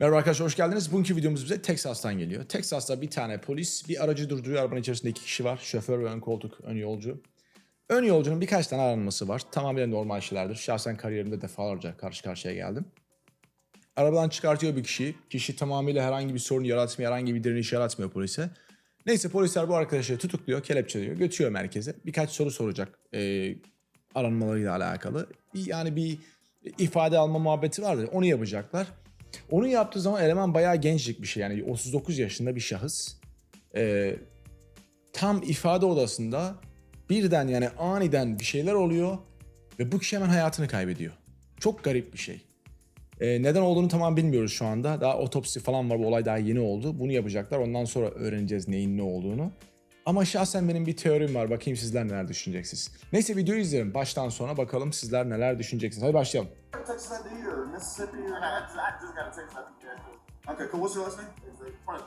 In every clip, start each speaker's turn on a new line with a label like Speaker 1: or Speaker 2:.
Speaker 1: Merhaba arkadaşlar hoş geldiniz. Bugünkü videomuz bize Texas'tan geliyor. Texas'ta bir tane polis bir aracı durduruyor. Arabanın içerisinde iki kişi var. Şoför ve ön koltuk, ön yolcu. Ön yolcunun birkaç tane aranması var. Tamamen normal şeylerdir. Şahsen kariyerimde defalarca karşı karşıya geldim. Arabadan çıkartıyor bir kişiyi. Kişi tamamıyla herhangi bir sorun yaratmıyor, herhangi bir direniş yaratmıyor polise. Neyse polisler bu arkadaşı tutukluyor, kelepçeliyor, götürüyor merkeze. Birkaç soru soracak e, aranmalarıyla alakalı. Yani bir ifade alma muhabbeti vardır. Onu yapacaklar. Onu yaptığı zaman eleman bayağı gençlik bir şey. Yani 39 yaşında bir şahıs. E, tam ifade odasında birden yani aniden bir şeyler oluyor ve bu kişi hemen hayatını kaybediyor. Çok garip bir şey. Ee, neden olduğunu tamam bilmiyoruz şu anda. Daha otopsi falan var. Bu olay daha yeni oldu. Bunu yapacaklar. Ondan sonra öğreneceğiz neyin ne olduğunu. Ama şahsen benim bir teorim var. Bakayım sizler neler düşüneceksiniz. Neyse videoyu izleyelim. Baştan sona bakalım sizler neler düşüneceksiniz. Hadi başlayalım.
Speaker 2: Okay, cool. What's your last name?
Speaker 3: Franklin.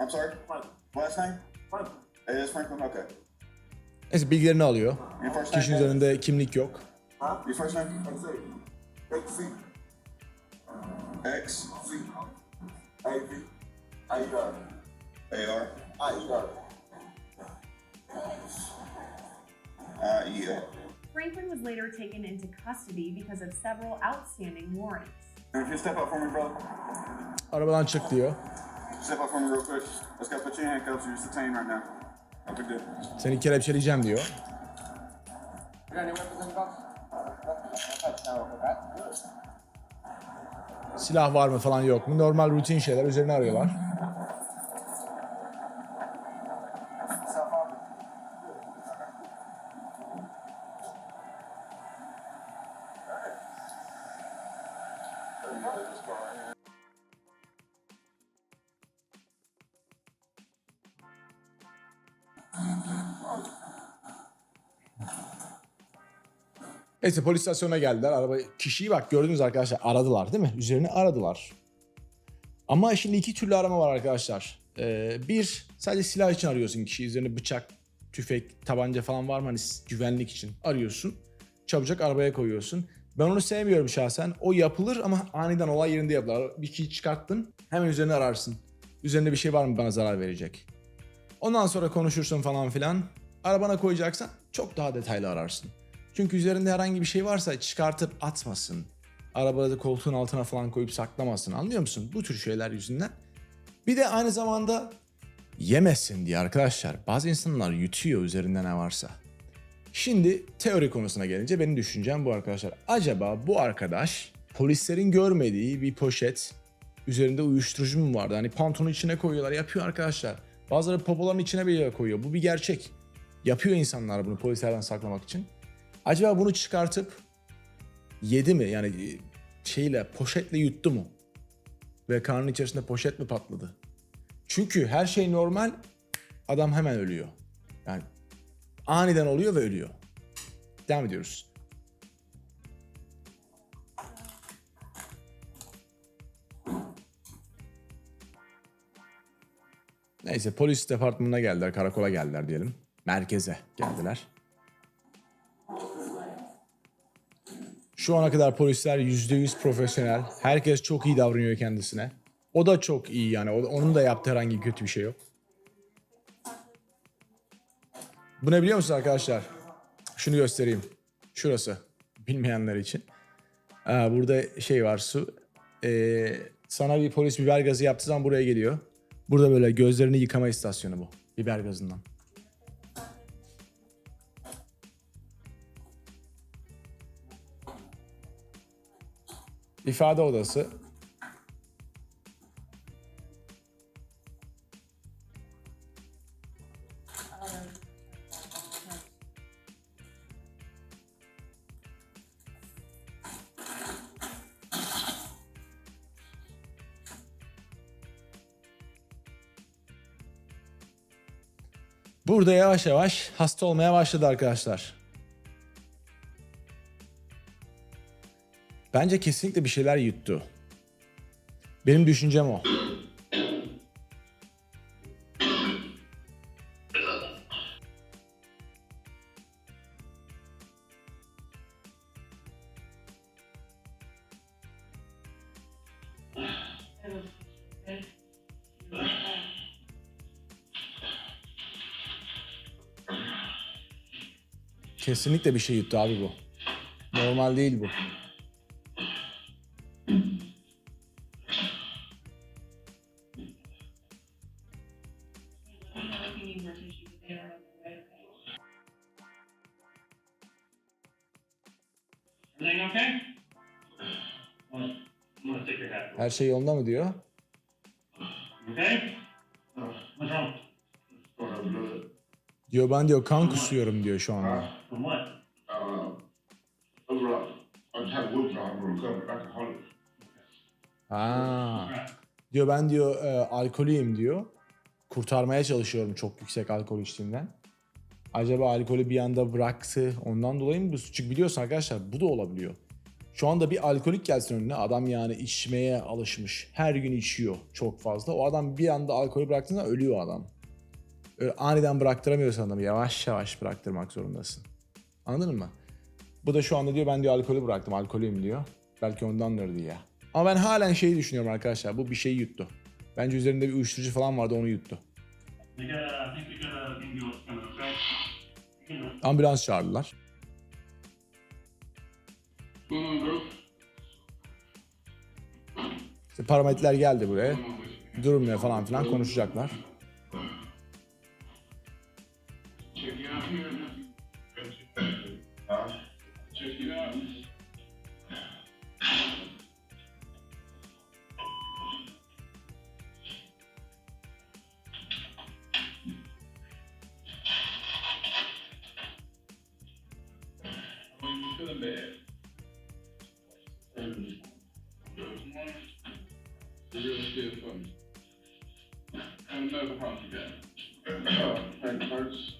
Speaker 2: I'm sorry.
Speaker 3: Franklin.
Speaker 2: Last name?
Speaker 3: Franklin.
Speaker 2: It is Franklin. Okay.
Speaker 1: Neyse bilgilerini alıyor. Kişinin üzerinde kimlik yok.
Speaker 2: Your first name?
Speaker 3: X C.
Speaker 2: X
Speaker 3: C. A V. E R.
Speaker 4: Franklin was later taken into custody because of several outstanding warrants.
Speaker 2: İf you step up for me, brother.
Speaker 1: Arabadan çık diyor.
Speaker 2: Step up for me real quick. Let's go put you in handcuffs. You're detained right now.
Speaker 1: Seni kelepçeleyeceğim diyor.
Speaker 3: You got any weapons in the box? No, that's good.
Speaker 1: Silah var mı falan yok mu? Normal rutin şeyler üzerine arıyorlar. Neyse polis istasyonuna geldiler. Araba kişiyi bak gördünüz arkadaşlar aradılar değil mi? Üzerini aradılar. Ama şimdi iki türlü arama var arkadaşlar. Ee, bir sadece silah için arıyorsun kişiyi. Üzerine bıçak, tüfek, tabanca falan var mı? Hani güvenlik için arıyorsun. Çabucak arabaya koyuyorsun. Ben onu sevmiyorum şahsen. O yapılır ama aniden olay yerinde yapılır. Bir kişiyi çıkarttın hemen üzerine ararsın. Üzerinde bir şey var mı bana zarar verecek. Ondan sonra konuşursun falan filan. Arabana koyacaksan çok daha detaylı ararsın. Çünkü üzerinde herhangi bir şey varsa çıkartıp atmasın. Arabada koltuğun altına falan koyup saklamasın. Anlıyor musun? Bu tür şeyler yüzünden. Bir de aynı zamanda yemesin diye arkadaşlar. Bazı insanlar yutuyor üzerinde ne varsa. Şimdi teori konusuna gelince benim düşüncem bu arkadaşlar. Acaba bu arkadaş polislerin görmediği bir poşet üzerinde uyuşturucu mu vardı? Hani pantolonun içine koyuyorlar yapıyor arkadaşlar. Bazıları popoların içine bile koyuyor. Bu bir gerçek. Yapıyor insanlar bunu polislerden saklamak için. Acaba bunu çıkartıp yedi mi? Yani e, şeyle poşetle yuttu mu? Ve karnın içerisinde poşet mi patladı? Çünkü her şey normal, adam hemen ölüyor. Yani aniden oluyor ve ölüyor. Devam ediyoruz. Neyse polis departmanına geldiler, karakola geldiler diyelim. Merkeze geldiler. Şu ana kadar polisler %100 profesyonel. Herkes çok iyi davranıyor kendisine. O da çok iyi yani. Onun da yaptığı herhangi kötü bir şey yok. Bu ne biliyor musunuz arkadaşlar? Şunu göstereyim. Şurası. Bilmeyenler için. Aa, burada şey var su. Ee, sana bir polis biber gazı yaptığı zaman buraya geliyor. Burada böyle gözlerini yıkama istasyonu bu. Biber gazından. İfade odası. Burada yavaş yavaş hasta olmaya başladı arkadaşlar. Bence kesinlikle bir şeyler yuttu. Benim düşüncem o. Kesinlikle bir şey yuttu abi bu. Normal değil bu. Her şey yolunda mı diyor? Diyor ben diyor kan kusuyorum diyor şu anda. Ha. Diyor ben diyor e, alkolüyüm diyor. Kurtarmaya çalışıyorum çok yüksek alkol içtiğimden. Acaba alkolü bir anda bıraktı ondan dolayı mı? bu? Çünkü biliyorsun arkadaşlar bu da olabiliyor. Şu anda bir alkolik gelsin önüne adam yani içmeye alışmış. Her gün içiyor çok fazla. O adam bir anda alkolü bıraktığında ölüyor adam. Öyle aniden bıraktıramıyorsan adamı yavaş yavaş bıraktırmak zorundasın. Anladın mı? Bu da şu anda diyor ben diyor alkolü bıraktım alkolüyüm diyor. Belki ondandır diye. Ama ben halen şeyi düşünüyorum arkadaşlar. Bu bir şeyi yuttu. Bence üzerinde bir uyuşturucu falan vardı onu yuttu.
Speaker 5: We got,
Speaker 1: İşte parametreler geldi buraya. Ne falan filan konuşacaklar.
Speaker 3: Out bad? The real still for me. And problem you got? Head hurts.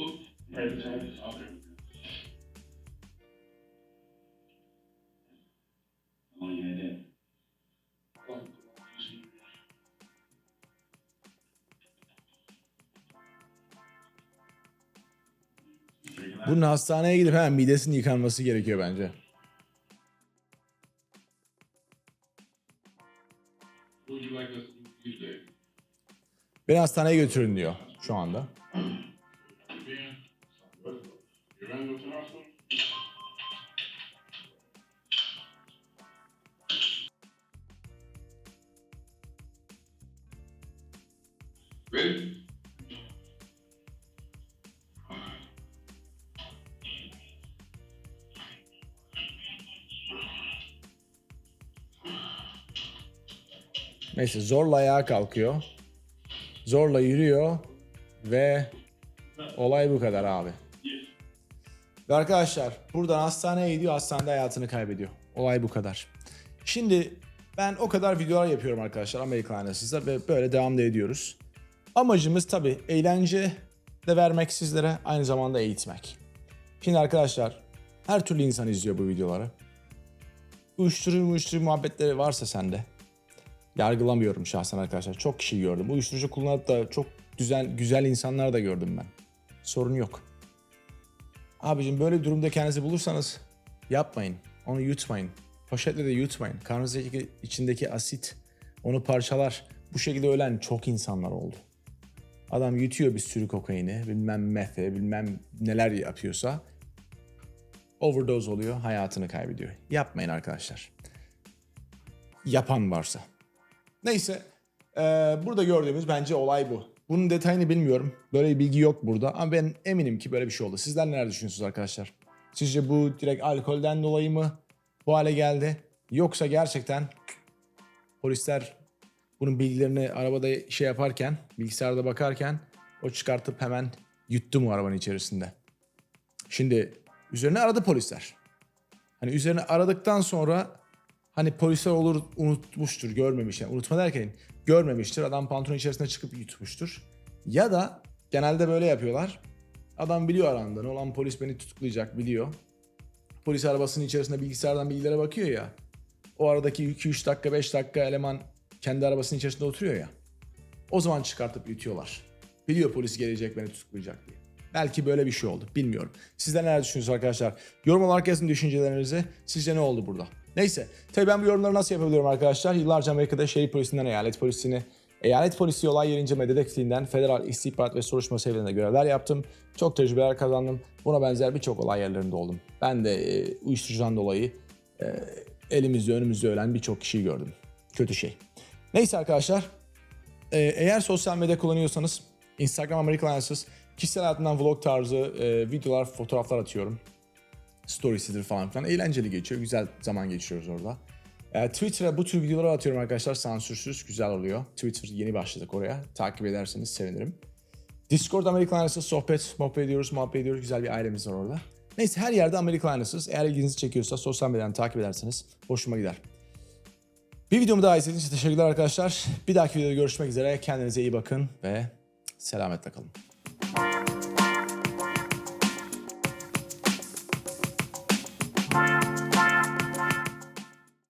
Speaker 3: Oop, head hurts. Okay.
Speaker 1: Bunun hastaneye gidip hemen midesinin yıkanması gerekiyor bence. Beni hastaneye götürün diyor şu anda. Neyse zorla ayağa kalkıyor. Zorla yürüyor ve olay bu kadar abi. Ve arkadaşlar buradan hastaneye gidiyor hastanede hayatını kaybediyor. Olay bu kadar. Şimdi ben o kadar videolar yapıyorum arkadaşlar Amerikan Ailesi'zde ve böyle devam da ediyoruz. Amacımız tabii eğlence de vermek sizlere aynı zamanda eğitmek. Şimdi arkadaşlar her türlü insan izliyor bu videoları. Uyuşturucu uyuşturucu muhabbetleri varsa sende yargılamıyorum şahsen arkadaşlar. Çok kişi gördüm. Uyuşturucu kullanıp da çok güzel güzel insanlar da gördüm ben. Sorun yok. Abicim böyle bir durumda kendinizi bulursanız yapmayın. Onu yutmayın. Poşetle de yutmayın. Karnınızdaki içindeki asit onu parçalar. Bu şekilde ölen çok insanlar oldu. Adam yutuyor bir sürü kokaini, bilmem mefe, bilmem neler yapıyorsa overdose oluyor, hayatını kaybediyor. Yapmayın arkadaşlar. Yapan varsa. Neyse. eee, burada gördüğümüz bence olay bu. Bunun detayını bilmiyorum. Böyle bir bilgi yok burada. Ama ben eminim ki böyle bir şey oldu. Sizler neler düşünüyorsunuz arkadaşlar? Sizce bu direkt alkolden dolayı mı bu hale geldi? Yoksa gerçekten polisler bunun bilgilerini arabada şey yaparken, bilgisayarda bakarken o çıkartıp hemen yuttu mu arabanın içerisinde? Şimdi üzerine aradı polisler. Hani üzerine aradıktan sonra hani polisler olur unutmuştur, görmemiş. Yani unutma derken görmemiştir. Adam pantolon içerisine çıkıp yutmuştur. Ya da genelde böyle yapıyorlar. Adam biliyor arandığını. Olan polis beni tutuklayacak biliyor. Polis arabasının içerisinde bilgisayardan bilgilere bakıyor ya. O aradaki 2-3 dakika 5 dakika eleman kendi arabasının içerisinde oturuyor ya. O zaman çıkartıp yutuyorlar. Biliyor polis gelecek beni tutuklayacak diye. Belki böyle bir şey oldu. Bilmiyorum. Sizler neler düşünüyorsunuz arkadaşlar? Yorum olarak yazın düşüncelerinizi. Sizce ne oldu burada? Neyse. Tabii ben bu yorumları nasıl yapabiliyorum arkadaşlar? Yıllarca Amerika'da şehir polisinden eyalet polisini Eyalet polisi olay yeri inceleme dedektifliğinden federal istihbarat ve soruşturma seviyelerinde görevler yaptım. Çok tecrübeler kazandım. Buna benzer birçok olay yerlerinde oldum. Ben de e, uyuşturucudan dolayı e, elimizde önümüzde ölen birçok kişiyi gördüm. Kötü şey. Neyse arkadaşlar. e, eğer sosyal medya kullanıyorsanız Instagram American Answers kişisel hayatımdan vlog tarzı e, videolar, fotoğraflar atıyorum. Storiesidir falan filan. Eğlenceli geçiyor. Güzel zaman geçiriyoruz orada. E, Twitter'a bu tür videoları atıyorum arkadaşlar. Sansürsüz. Güzel oluyor. Twitter yeni başladık oraya. Takip ederseniz sevinirim. Discord American Ailesi'z sohbet, muhabbet ediyoruz, muhabbet ediyoruz. Güzel bir ailemiz var orada. Neyse her yerde American Ailesi'z. Eğer ilginizi çekiyorsa sosyal medyadan takip ederseniz hoşuma gider. Bir videomu daha izlediğiniz için teşekkürler arkadaşlar. Bir dahaki videoda görüşmek üzere. Kendinize iyi bakın ve selametle kalın.